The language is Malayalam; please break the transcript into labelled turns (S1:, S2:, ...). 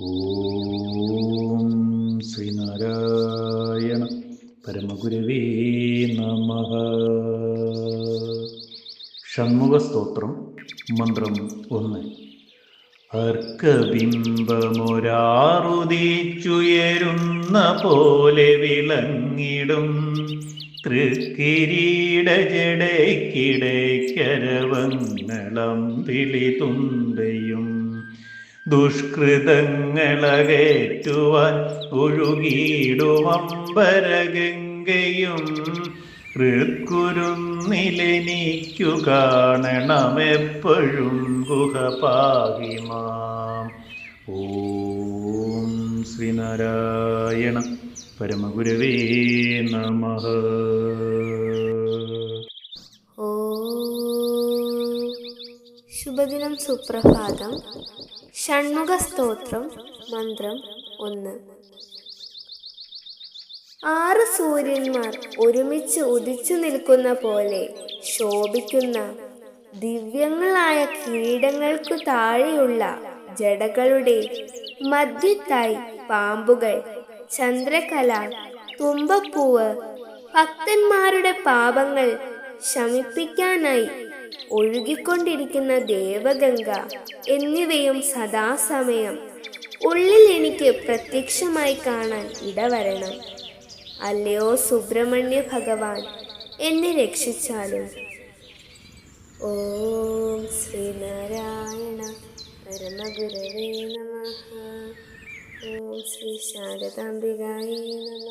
S1: ഓം ശ്രീനാരായണ പരമഗുരവേ നമ. ഷൺമുഖസ്തോത്രം മന്ത്രം ഒന്ന്. അർക്കബിംബമൊരാറുദിച്ചുയരുന്ന പോലെ വിളങ്ങിടും. തൃക്കിരീട ജടയ്ക്കിടയ്ക്കരവങ്ങളം വിളി തുമ്പയും ദുഷ്കൃതങ്ങളകേറ്റുവാൻ ഒഴുകിയിടുമമ്പരഗംഗയും ഋക്കുരുന്നിലെനിക്കു കാണണമെപ്പോഴും ഗുഹപാകിമാം ഓം ശ്രീനാരായണ പരമഗുരവേ നമ.
S2: ശുഭദിനം സുപ്രഭാതം. ഷൺമുഖ സ്തോത്രം മന്ത്രം ഒന്ന്. ആറ് സൂര്യന്മാർ ഒരുമിച്ച് ഉദിച്ചു നിൽക്കുന്ന പോലെ ശോഭിക്കുന്ന ദിവ്യങ്ങളായ കിരീടങ്ങൾക്കു താഴെയുള്ള ജടകളുടെ മധ്യത്തായി പാമ്പുകൾ ചന്ദ്രകല തുമ്പപ്പൂവ് ഭക്തന്മാരുടെ പാപങ്ങൾ ശമിപ്പിക്കാനായി ഒഴുകിക്കൊണ്ടിരിക്കുന്ന ദേവഗംഗ എന്നിവയും സദാസമയം ഉള്ളിൽ എനിക്ക് പ്രത്യക്ഷമായി കാണാൻ ഇടവരണം. അല്ലയോ സുബ്രഹ്മണ്യ ഭഗവാൻ എന്നെ രക്ഷിച്ചാലും. ഓം ശ്രീനാരായണ പരമഗുരവേ നമ. ഓം ശ്രീ ശാരദാംബികായേ നമ.